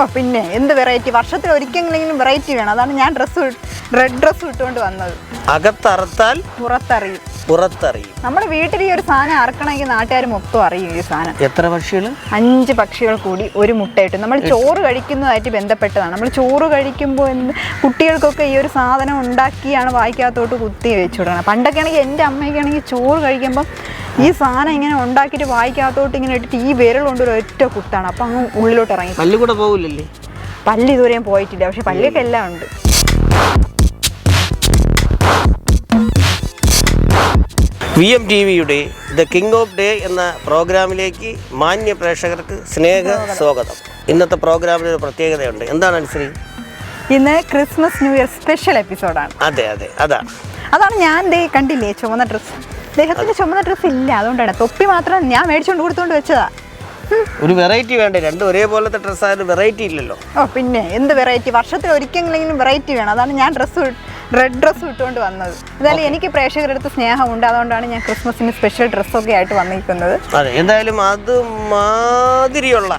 ഓ പിന്നെ എന്ത് വെറൈറ്റി വർഷത്തിൽ ഒരിക്കലെങ്കിലും വെറൈറ്റി വേണം. അതാണ് ഞാൻ ഡ്രസ്സ് റെഡ് ഡ്രസ്സ് ഇട്ടുകൊണ്ട് വന്നത്. അകത്തറുത്താൽ പുറത്തറിയും. പുറത്തറിയും. നമ്മുടെ വീട്ടിൽ ഈ ഒരു സാധനം അറക്കണമെങ്കിൽ നാട്ടുകാർ മൊത്തം അറിയും ഈ സാധനം. എത്ര പക്ഷികൾ? അഞ്ച് പക്ഷികൾ കൂടി ഒരു മുട്ടയിട്ട് നമ്മൾ ചോറ് കഴിക്കുന്നതായിട്ട് ബന്ധപ്പെട്ടതാണ്. നമ്മൾ ചോറ് കഴിക്കുമ്പോൾ എന്ത് കുട്ടികൾക്കൊക്കെ ഈ ഒരു സാധനം ഉണ്ടാക്കിയാണ് വായിക്കാത്തോട്ട് കുത്തി വെച്ചു വിടണം പണ്ടൊക്കെ ആണെങ്കിൽ എന്റെ അമ്മയ്ക്കാണെങ്കിൽ ചോറ് കഴിക്കുമ്പം ഈ സാധനം ഇങ്ങനെ ഉണ്ടാക്കിയിട്ട് വായിക്കാത്തോട്ട് ഇങ്ങനെ ഇട്ടിട്ട് ഈ വിരൽ കൊണ്ട് ഒരു ഒറ്റ കുത്താണ്. അപ്പം അങ്ങ് ഉള്ളിലോട്ട് ഇറങ്ങി. പല്ല് കൂടെ പോകില്ലല്ലേ പല്ല് ഇതുവരെയും പോയിട്ടില്ല. പക്ഷെ പല്ലിയൊക്കെ എല്ലാം ഉണ്ട്. വി എം ടി വിയുടെ ദ കിങ് ഓഫ് ഡേ എന്ന പ്രോഗ്രാമിലേക്ക് മാന്യ പ്രേക്ഷകർക്ക് സ്നേഹ സ്വാഗതം. ഇന്നത്തെ പ്രോഗ്രാമിന് ഒരു പ്രത്യേകതയുണ്ട്. എന്താണ് അനുസരി ഇന്ന് ക്രിസ്മസ് ന്യൂ ഇയർ സ്പെഷ്യൽ എപ്പിസോഡാണ്. അതെ അതെ. അതാ. അതാണ് ഞാൻ ദേ കണ്ടില്ലേ ചുമന്ന ഡ്രസ്സ്? ദേഹത്തിന് ചുമന്ന ഡ്രസ് ഇല്ല അതുകൊണ്ടാണ്. തൊപ്പി മാത്രം ഞാൻ മേടിച്ചുകൊണ്ട് കൊടുത്തോണ്ട് വെച്ചതാ. ഒരു വെറൈറ്റി വേണ്ടേ? രണ്ട് ഒരേപോലത്തെ ഡ്രസ്സായാലും വെറൈറ്റി ഇല്ലല്ലോ. ഓ പിന്നെ എന്ത് വെറൈറ്റി വർഷത്തിൽ ഒരിക്കലെങ്കിലും വെറൈറ്റി വേണം. അതാണ് ഞാൻ ഡ്രസ് റെഡ് ഡ്രസ്സ് ഇട്ടുകൊണ്ട് വന്നത്. എന്തായാലും എനിക്ക് പ്രേക്ഷകരുടെ അടുത്ത് സ്നേഹമുണ്ട്. അതുകൊണ്ടാണ് ഞാൻ ക്രിസ്മസിന് സ്പെഷ്യൽ ഡ്രസ്സൊക്കെ ആയിട്ട് വന്നിരിക്കുന്നത്. അതെ എന്തായാലും അത് മാതിരിയുള്ള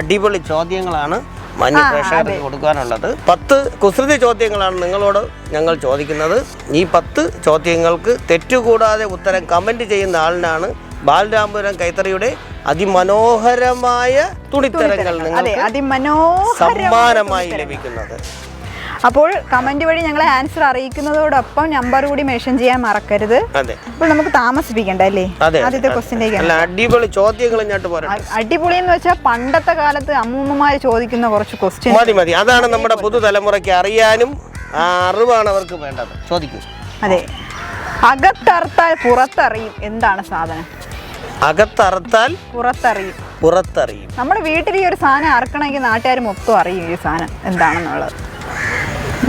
അടിപൊളി ചോദ്യങ്ങളാണ്. മാന്യ പ്രേക്ഷകർക്ക് കൊടുക്കാനുള്ളത് പത്ത് കുസൃതി ചോദ്യങ്ങളാണ് നിങ്ങളോട് ഞങ്ങൾ ചോദിക്കുന്നത്. ഈ പത്ത് ചോദ്യങ്ങൾക്ക് തെറ്റുകൂടാതെ ഉത്തരം കമന്റ് ചെയ്യുന്ന ആളിനാണ് ബാലരാമപുരം കൈത്തറിയുടെ അതിമനോഹരമായ തുണിത്തരങ്ങൾ നിങ്ങൾക്ക് അതിമനോഹര സമ്മാനമായി ലഭിക്കുന്നത്. അപ്പോൾ കമന്റ് വഴി ഞങ്ങളെ ആൻസർ അറിയിക്കുന്നതോടൊപ്പം നമ്പർ കൂടി മെൻഷൻ ചെയ്യാൻ മറക്കരുത്. അപ്പോൾ നമുക്ക് താമസിപ്പിക്കണ്ട അല്ലേ? ആദ്യത്തെ ക്വസ്റ്റിന്റെക്ക് അടിപൊളി ചോദ്യങ്ങൾ അടിപൊളി എന്ന് വെച്ചാൽ പണ്ടത്തെ കാലത്ത് അമ്മൂമ്മമാര് ചോദിക്കുന്ന കുറച്ച് ക്വസ്റ്റ്യൻ മതി മതി. അതാണ് നമ്മുടെ പുതുതലമുറയ്ക്ക് അറിയാനും അറിവാണ് അവർക്ക് വേണ്ടത്. ചോദിക്കൂ. അതെ. അകത്തറുത്താൽ പുറത്തറിയും. എന്താണ് സാധനം? അകത്തറുത്താൽ പുറത്തറിയും. പുറത്തറിയും. നമ്മുടെ വീട്ടിൽ ഈ ഒരു സാധനം അറക്കണമെങ്കിൽ നാട്ടുകാർ മൊത്തം അറിയും ഈ സാധനം എന്താണെന്നുള്ളത്.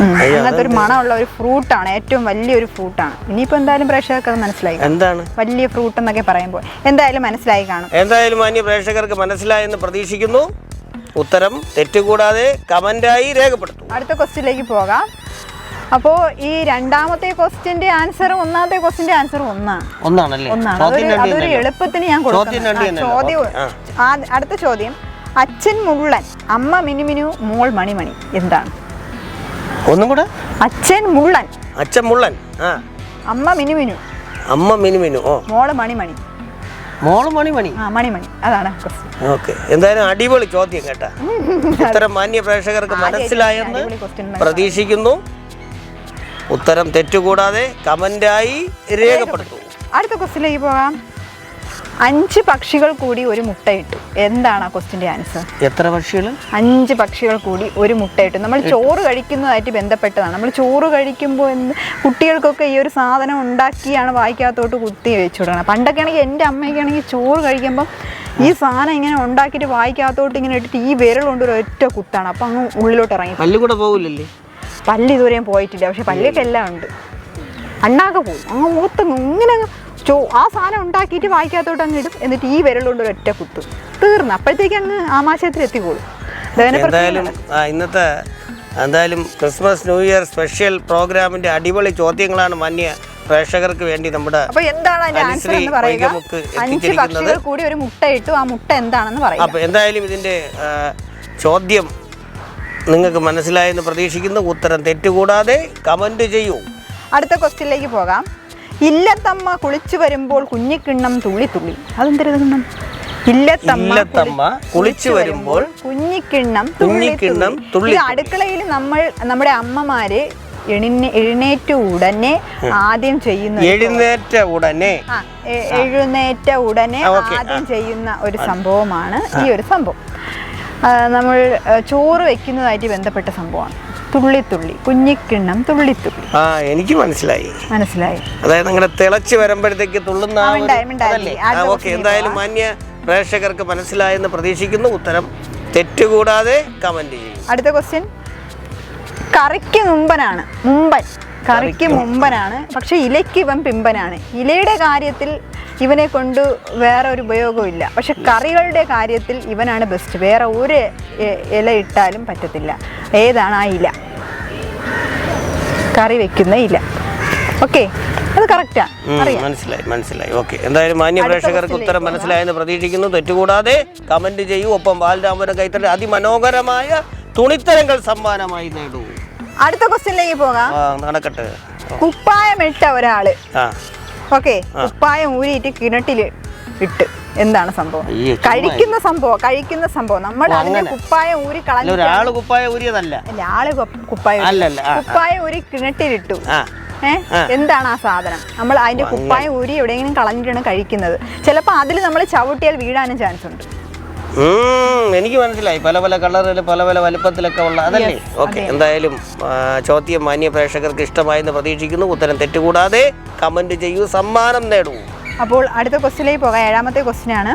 അങ്ങനത്തെ ഒരു മണമുള്ള ഒരു ഫ്രൂട്ടാണ് ഏറ്റവും വലിയൊരു ഫ്രൂട്ടാണ്. ഇനിയിപ്പോൾ എന്തായാലും പ്രേക്ഷകർക്ക് അത് മനസ്സിലായി. എന്താണ്? വലിയ ഫ്രൂട്ട് എന്നൊക്കെ പറയുമ്പോൾ. എന്തായാലും മനസ്സിലായി കാണും. എന്തായാലും മാന്യ പ്രേക്ഷകർക്ക് മനസ്സിലായെന്ന് പ്രതീക്ഷിക്കുന്നു. ഉത്തരം തെറ്റുകൂടാതെ കമന്റായി രേഖപ്പെടുത്തും. അടുത്ത ക്വസ്റ്റ്യനിലേക്ക് പോകാം. അപ്പോൾ ഈ രണ്ടാമത്തെ ക്വസ്റ്റ്യന്റെ ആൻസറും ഒന്നാമത്തെ ക്വസ്റ്റ്യന്റെ ആൻസറും ഒന്നാണ്. ഒന്നാണല്ലേ? ഒന്നാണ്. അതൊരു എളുപ്പത്തിന് ഞാൻ കൊടുക്കുന്നു. ചോദ്യം അടുത്ത ചോദ്യം. അച്ഛൻ മുള്ളൻ അമ്മ മിനുമിനു മോൾ മണിമണി. എന്താണ്? ഒന്നും കൂടെ? അച്ഛൻ മുള്ളൻ. അച്ഛൻ മുള്ളൻ. ആ. അമ്മ മിനുമിനു അമ്മ മിനുമിനു ഓ. മോൾ മണിമണി മോൾ മണിമണി ആ മണിമണി അതാണ് ഓക്കെ. എന്തായാലും അടിപൊളി ചോദ്യം കേട്ടാ. ഉത്തരം മാന്യ പ്രേക്ഷകർക്ക് മനസ്സിലായെന്ന് പ്രതീക്ഷിക്കുന്നു. ഉത്തരം തെറ്റുകൂടാതെ കമന്റായി രേഖപ്പെടുത്തു. അടുത്ത ക്വസ്റ്റ്യനിലേക്ക് പോകാം. അഞ്ച് പക്ഷികൾ കൂടി ഒരു മുട്ടയിട്ടു. എന്താണ് ആ ക്വസ്റ്റ്യന്റെ ആൻസർ എത്ര പക്ഷികൾ അഞ്ച് പക്ഷികൾ കൂടി ഒരു മുട്ടയിട്ടു. നമ്മൾ ചോറ് കഴിക്കുന്നതായിട്ട് ബന്ധപ്പെട്ടതാണ്. നമ്മൾ ചോറ് കഴിക്കുമ്പോൾ എന്ത് കുട്ടികൾക്കൊക്കെ ഈ ഒരു സാധനം ഉണ്ടാക്കിയാണ് വായിക്കാത്തോട്ട് കുത്തി വെച്ചു കൊടുക്കണം പണ്ടൊക്കെ ആണെങ്കിൽ എന്റെ അമ്മയ്ക്കാണെങ്കിൽ ചോറ് കഴിക്കുമ്പം ഈ സാധനം ഇങ്ങനെ ഉണ്ടാക്കിയിട്ട് വായിക്കാത്തോട്ട് ഇങ്ങനെ ഇട്ടിട്ട് ഈ വിരൽ കൊണ്ട് ഒരു ഒറ്റ കുത്താണ്. അപ്പം അങ്ങ് ഉള്ളിലോട്ട് ഇറങ്ങി. പല്ല് കൂടെ പോകില്ലല്ലേ പല്ല് ഇതുവരെയും പോയിട്ടില്ല. പക്ഷെ പല്ലൊക്കെ എല്ലാം ഉണ്ട്. അണ്ണാകെ പോകും അങ്ങ് ഊത്തങ്ങ് ഇങ്ങനെ അങ്ങ് ചോ ആ സാധനം ഉണ്ടാക്കിയിട്ട് വായിക്കാത്തോട്ട് അങ്ങ് ഇടും. എന്നിട്ട് ഈ വിരൽ കൊണ്ട് ഒരു ഒറ്റ കുത്തും. തീർന്നു. അപ്പോഴത്തേക്ക് അങ്ങ് ആമാശയത്തിൽ എത്തിക്കോളും. എന്തായാലും ഇന്നത്തെ എന്തായാലും ക്രിസ്മസ് ന്യൂ ഇയർ സ്പെഷ്യൽ പ്രോഗ്രാമിന്റെ അടിപൊളി ചോദ്യങ്ങളാണ് മാന്യ പ്രേക്ഷകർക്ക് വേണ്ടി നമ്മുടെ അപ്പൊ എന്താണ് ആൻസർ എന്ന് പറയുക? വൈഗമുക്ക് അഞ്ച് പക്ഷികൾ കൂടി ഒരു മുട്ട ഇട്ടു. ആ മുട്ട എന്താണെന്ന് പറയുക. അപ്പൊ എന്തായാലും ഇതിന്റെ ചോദ്യം നിങ്ങൾക്ക് മനസ്സിലായെന്ന് പ്രതീക്ഷിക്കുന്നു. ഉത്തരം തെറ്റുകൂടാതെ കമന്റ് ചെയ്യൂ. അടുത്ത ക്വസ്റ്റ്യനിലേക്ക് പോകാം. ഇല്ലത്തമ്മ കുളിച്ചു വരുമ്പോൾ കുഞ്ഞിക്കിണ്ണം തുള്ളി തുള്ളി. അതെന്തെഴുതണം ഇല്ലത്തമ്മ ഇല്ലത്തമ്മ കുളിച്ചു വരുമ്പോൾ കുഞ്ഞിക്കിണ്ണം കുഞ്ഞിക്കിണ്ണം തുള്ളി. അടുക്കളയിൽ നമ്മൾ നമ്മുടെ അമ്മമാര് എഴുന്നേറ്റ ഉടനെ ആദ്യം ചെയ്യുന്ന എഴുന്നേറ്റ ഉടനെ. എഴുന്നേറ്റ ഉടനെ ആദ്യം ചെയ്യുന്ന ഒരു സംഭവമാണ് ഈ ഒരു സംഭവം. നമ്മൾ ചോറ് വെക്കുന്നതായിട്ട് ബന്ധപ്പെട്ട സംഭവമാണ്. തുള്ളിത്തുള്ളി കുഞ്ഞിക്കിണ്ണം തുള്ളിത്തുള്ളി ആ എനിക്ക് മനസ്സിലായി. മനസ്സിലായി. അതായത് നിങ്ങളുടെ തിളച്ച് വരുമ്പോഴത്തേക്ക് തുള്ളുന്ന ആ ആ, ഒരു- മിണ്ടായി, മിണ്ടായി. അതല്ലേ? അടുത്ത ആ, ഓക്കെ. question എന്തായാലും മാന്യ പ്രേക്ഷകർക്ക് മനസ്സിലായെന്ന് പ്രതീക്ഷിക്കുന്നു. ഉത്തരം തെറ്റുകൂടാതെ കമന്റ് ചെയ്യും അടുത്ത ക്വസ്റ്റ്യൻ കറിക്ക് മുമ്പനാണ്. മുമ്പൻ. കറിക്ക് മുമ്പനാണ്. പക്ഷെ ഇലയ്ക്ക് ഇവൻ പിമ്പനാണ്. ഇലയുടെ കാര്യത്തിൽ ഇവനെ കൊണ്ട് വേറെ ഒരു ഉപയോഗവും ഇല്ല. പക്ഷെ കറികളുടെ കാര്യത്തിൽ ഇവനാണ് ബെസ്റ്റ് വേറെ ഒരു ഇല ഇട്ടാലും പറ്റത്തില്ല. ഏതാണ് ആ ഇല? കറി വെക്കുന്ന ഇല. ഓക്കെ അത് കറക്റ്റാ മനസ്സിലായി മനസ്സിലായി. ഓക്കെ എന്തായാലും മാന്യ പ്രേക്ഷകർക്ക് ഉത്തരം മനസ്സിലായെന്ന് പ്രതീക്ഷിക്കുന്നു. തെറ്റുകൂടാതെ കമന്റ് ചെയ്യൂ. ഒപ്പം ബാലരാമപുരം കൈത്തറി അതിമനോഹരമായ തുണിത്തരങ്ങൾ സമ്മാനമായി നേടൂ. അടുത്ത ക്വസ്റ്റ്യനിലേക്ക് പോകാം. നടക്കട്ടെ. കുപ്പായം ഇട്ട ഒരാൾ. ഓക്കെ കുപ്പായം ഊരിയിട്ട് കിണറ്റിൽ ഇട്ട്. എന്താണ് സംഭവം? കഴിക്കുന്ന സംഭവം കഴിക്കുന്ന സംഭവം. നമ്മൾ അതിനെ കുപ്പായം ഊരി കളഞ്ഞു ഒരാൾ കുപ്പായ ഊരിയതല്ല. കു- കുപ്പായം. കുപ്പായം ഊരി കിണറ്റിലിട്ടു. ഏഹ് എന്താണ് ആ സാധനം? നമ്മൾ അതിന്റെ കുപ്പായം ഊരി എവിടെയെങ്കിലും കളഞ്ഞിട്ടാണ് കഴിക്കുന്നത്. ചിലപ്പോൾ അതിൽ നമ്മൾ ചവിട്ടിയാൽ വീഴാനും ചാൻസ് ഉണ്ട് എനിക്ക് മനസ്സിലായി. പല പല കളറിൽ പല പല വലുപ്പത്തിലൊക്കെ ഉള്ള അതല്ലേ? ഓക്കെ എന്തായാലും ചോദ്യം മാന്യ പ്രേക്ഷകർക്ക് ഇഷ്ടമായെന്ന് പ്രതീക്ഷിക്കുന്നു. ഉത്തരം തെറ്റുകൂടാതെ കമന്റ് ചെയ്യൂ സമ്മാനം നേടൂ. അപ്പോൾ അടുത്ത ക്വസ്റ്റിലേക്ക് പോകാം. ഏഴാമത്തെ ക്വസ്റ്റ്യൻ ആണ്.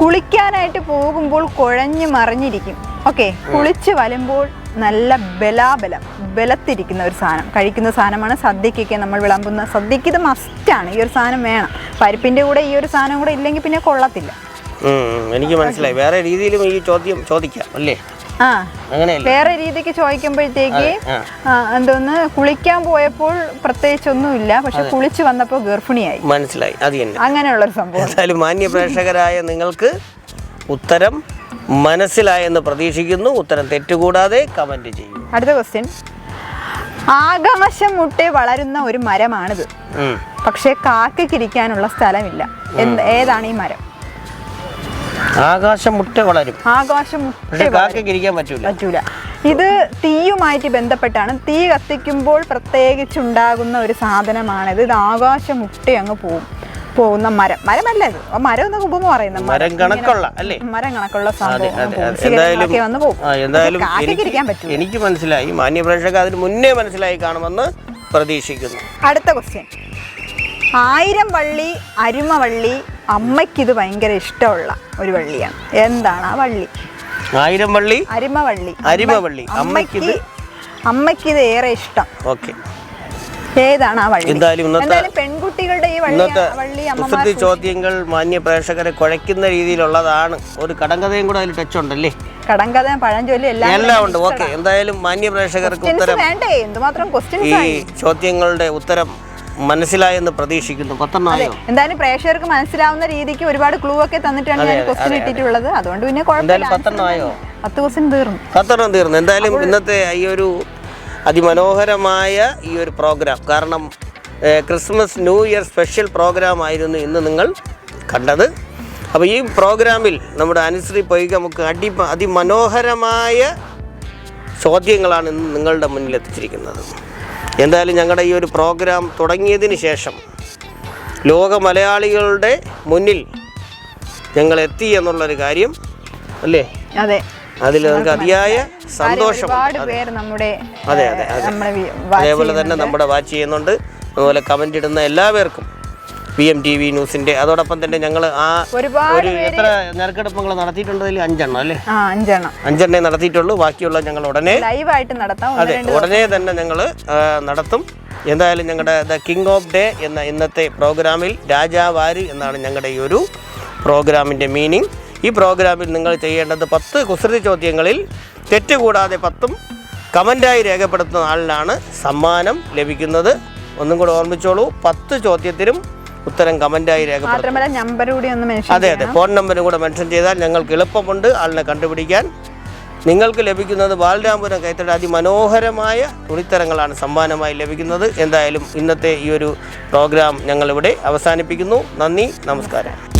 കുളിക്കാനായിട്ട് പോകുമ്പോൾ കുഴഞ്ഞു മറിഞ്ഞിരിക്കും. ഓക്കെ കുളിച്ച് വരുമ്പോൾ നല്ല ബലാബലം ബലത്തിരിക്കുന്ന ഒരു സാധനം. കഴിക്കുന്ന സാധനമാണ് സദ്യക്കൊക്കെ നമ്മൾ വിളമ്പുന്ന. സദ്യക്ക് ഇത് മസ്റ്റാണ് ഈ ഒരു സാധനം വേണം. പരിപ്പിന്റെ കൂടെ ഈ ഒരു സാധനം കൂടെ ഇല്ലെങ്കിൽ പിന്നെ കൊള്ളത്തില്ല. എനിക്ക് മനസ്സിലായി. വേറെ രീതിയിലും ഈ ചോദ്യം ചോദിക്കാം അല്ലേ? ആ വേറെ രീതിക്ക് ചോദിക്കുമ്പോഴത്തേക്ക് എന്തോന്ന് കുളിക്കാൻ പോയപ്പോൾ പ്രത്യേകിച്ചൊന്നുമില്ല പക്ഷെ കുളിച്ചു വന്നപ്പോൾ ഗർഭിണിയായി. മനസ്സിലായി അത് തന്നെ. അങ്ങനെയുള്ളൊരു സംഭവം. എന്തായാലും മാന്യ പ്രേക്ഷകരായ നിങ്ങൾക്ക് ഉത്തരം മനസ്സിലായെന്ന് പ്രതീക്ഷിക്കുന്നു. ഉത്തരം തെറ്റുകൂടാതെ കമന്റ് ചെയ്യും. അടുത്ത ക്വസ്റ്റ്യൻ ആകമശം മുട്ടെ വളരുന്ന ഒരു മരമാണിത്. പക്ഷെ കാക്കയ്ക്കിരിക്കാനുള്ള സ്ഥലമില്ല. എന്ത് ഏതാണ് ഈ മരം? ആകാശം മുട്ട വളരും. ആകാശം മുട്ടെ പക്ഷെ കാക്കയ്ക്ക് ഇരിക്കാൻ പറ്റൂല. പറ്റൂല. ഇത് തീയുമായിട്ട് ബന്ധപ്പെട്ടാണ്. തീ കത്തിക്കുമ്പോൾ പ്രത്യേകിച്ചുണ്ടാകുന്ന ഒരു സാധനമാണിത്. ഇത് ആകാശ മുട്ട അങ്ങ് പോകും പോകുന്ന മരം. മരമല്ല ഇത്. മരം എന്നൊക്കെ ഉപമ പറയുന്ന മരം. കണക്കുള്ള അല്ലേ? മരം കണക്കുള്ള എന്തായാലും എനിക്ക് മനസ്സിലായി. മാന്യ പ്രേക്ഷകർ അതിന് മുന്നേ മനസ്സിലായി കാണുമെന്ന് പ്രതീക്ഷിക്കുന്നു. അടുത്ത ക്വസ്റ്റ്യൻ ആയിരം വള്ളി അരുമ വള്ളി അമ്മയ്ക്കിത് ഭയങ്കര ഇഷ്ടമുള്ള ഒരു വള്ളിയാണ്. എന്താണ് ആ വള്ളി? ആയിരം വള്ളി? അരിമ വള്ളി അരിമ വള്ളി അമ്മയ്ക്കിത് അമ്മയ്ക്കിത് ഏറെ ഇഷ്ടം. ഓക്കെ. ഏതാണ് ആ വള്ളി? എന്തായാലും ഇന്നത്തെ പെൺകുട്ടികളുടെ ഈ വള്ളി ഇന്നത്തെ വള്ളി കുസൃതി ചോദ്യങ്ങൾ മാന്യ പ്രേക്ഷകരെ കുഴയ്ക്കുന്ന രീതിയിലുള്ളതാണ്. ഒരു കടങ്കഥയും കൂടെ അതിൽ ടച്ച് ഉണ്ടല്ലേ? കടങ്കഥ പഴഞ്ചൊല്ലി എല്ലാം എല്ലാം ഉണ്ട്. ഓക്കെ. എന്തായാലും മാന്യ പ്രേക്ഷകർക്ക് ഉത്തരം വേണ്ടേ? എന്തുമാത്രം ക്വസ്റ്റ്യൻസ് ഈ ചോദ്യങ്ങളുടെ ഉത്തരം മനസ്സിലായെന്ന് പ്രതീക്ഷിക്കുന്നു. എന്തായാലും പ്രേക്ഷകർക്ക് മനസ്സിലാവുന്ന രീതിക്ക് ഒരുപാട് ക്ലൂ ഒക്കെ തന്നിട്ടാണ് ഞാൻ ക്വസ്റ്റ്യൻ ഇട്ടിട്ടുള്ളത് അതുകൊണ്ട് പിന്നെ എന്തായാലും പത്തെണ്ണമായോ പത്ത് ക്വസ്റ്റ്യൻ തീർന്നു. പത്തെണ്ണം തീർന്നു. എന്തായാലും ഇന്നത്തെ ഈ ഒരു അതിമനോഹരമായ ഈ ഒരു പ്രോഗ്രാം കാരണം Christmas new year special programme ആയിരുന്നു ഇന്ന് നിങ്ങൾ കണ്ടത്. അപ്പോൾ ഈ പ്രോഗ്രാമിൽ നമ്മുടെ അനുശ്രീ പൊയ്ക നമുക്ക് അടി അതിമനോഹരമായ ചോദ്യങ്ങളാണ് ഇന്ന് നിങ്ങളുടെ മുന്നിൽ എത്തിച്ചിരിക്കുന്നത്. എന്തായാലും ഞങ്ങളുടെ ഈ ഒരു പ്രോഗ്രാം തുടങ്ങിയതിന് ശേഷം ലോക മലയാളികളുടെ മുന്നിൽ ഞങ്ങൾ എത്തി എന്നുള്ളൊരു കാര്യം അല്ലേ? അതെ. അതിൽ നമുക്ക് അതിയായ സന്തോഷം. നമ്മുടെ അതെ അതെ അതെ. അതേപോലെ തന്നെ നമ്മുടെ വാച്ച് ചെയ്യുന്നുണ്ട്. അതുപോലെ കമന്റ് ഇടുന്ന എല്ലാവർക്കും പി എം ടി വി ന്യൂസിന്റെ. അതോടൊപ്പം തന്നെ ഞങ്ങൾ ആ ഒരുപാട് ഒരു എത്ര നറുക്കെടുപ്പുകൾ നടത്തിയിട്ടുണ്ടതിൽ അഞ്ചെണ്ണം അല്ലേ? ആ അഞ്ചെണ്ണം. അഞ്ചെണ്ണേ നടത്തിയിട്ടുള്ളൂ. ബാക്കിയുള്ള ഞങ്ങൾ ഉടനെ ലൈവായിട്ട് നടത്താം. അതെ ഉടനെ തന്നെ ഞങ്ങൾ നടത്തും. എന്തായാലും ഞങ്ങളുടെ ദ കിങ് ഓഫ് ഡേ എന്ന ഇന്നത്തെ പ്രോഗ്രാമിൽ രാജാവാര് എന്നാണ് ഞങ്ങളുടെ ഈ ഒരു പ്രോഗ്രാമിന്റെ മീനിങ്. ഈ പ്രോഗ്രാമിൽ നിങ്ങൾ ചെയ്യേണ്ടത് പത്ത് കുസൃതി ചോദ്യങ്ങളിൽ തെറ്റുകൂടാതെ പത്തും കമന്റായി രേഖപ്പെടുത്തുന്ന ആളിലാണ് സമ്മാനം ലഭിക്കുന്നത്. ഒന്നും കൂടെ ഓർമ്മിച്ചോളൂ പത്ത് ചോദ്യത്തിനും ഉത്തരം രേഖപ്പെടുത്തും. മെൻഷൻ അതെ അതെ. ഫോൺ നമ്പറും കൂടെ മെൻഷൻ ചെയ്താൽ ഞങ്ങൾക്ക് എളുപ്പമുണ്ട് ആളിനെ കണ്ടുപിടിക്കാൻ. നിങ്ങൾക്ക് ലഭിക്കുന്നത് ബാലരാമപുരം കൈത്തട അതിമനോഹരമായ തുണിത്തരങ്ങളാണ് സമ്മാനമായി ലഭിക്കുന്നത്. എന്തായാലും ഇന്നത്തെ ഈ ഒരു പ്രോഗ്രാം ഞങ്ങളിവിടെ അവസാനിപ്പിക്കുന്നു. നന്ദി നമസ്കാരം.